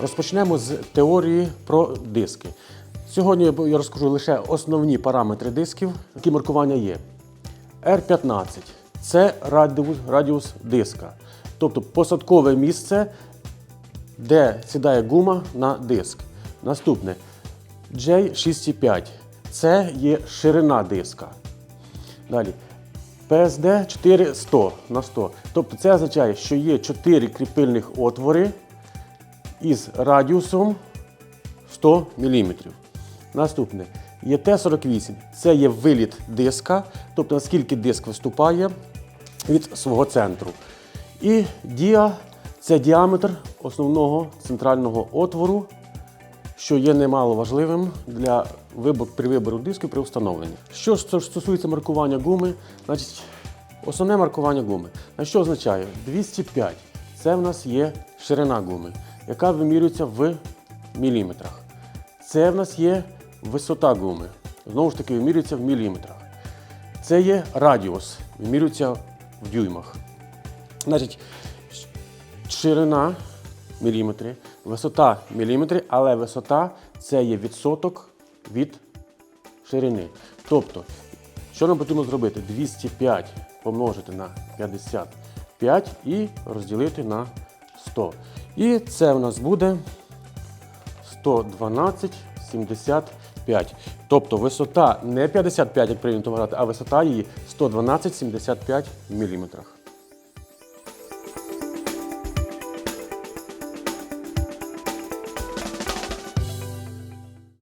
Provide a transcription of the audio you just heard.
Розпочнемо з теорії про диски. Сьогодні я розкажу лише основні параметри дисків, які маркування є. R15 це радіус, радіус диска, тобто посадкове місце, де сідає гума на диск. Наступне J65 це є ширина диска. Далі. PSD 400 на 100. Тобто це означає, що є 4 кріпильних отвори із радіусом 100 мм. Наступне є Т48. Це є виліт диска, тобто наскільки диск виступає від свого центру. І діа це діаметр основного центрального отвору, що є немало важливим для при вибору диску при встановленні. Що ж стосується маркування гуми, значить, основне маркування гуми. На що означає? 205 це в нас є ширина гуми, яка вимірюється в міліметрах. Це в нас є висота гуми. Знову ж таки, вимірюється в міліметрах. Це є радіус, вимірюється в дюймах. Значить, ширина міліметри, висота міліметри, але висота це є відсоток від ширини. Тобто, що нам потрібно зробити? 205 помножити на 55 і розділити на 100. І це в нас буде 112,75. Тобто висота не 55, як прийнято вважати, а висота її 112,75 в міліметрах.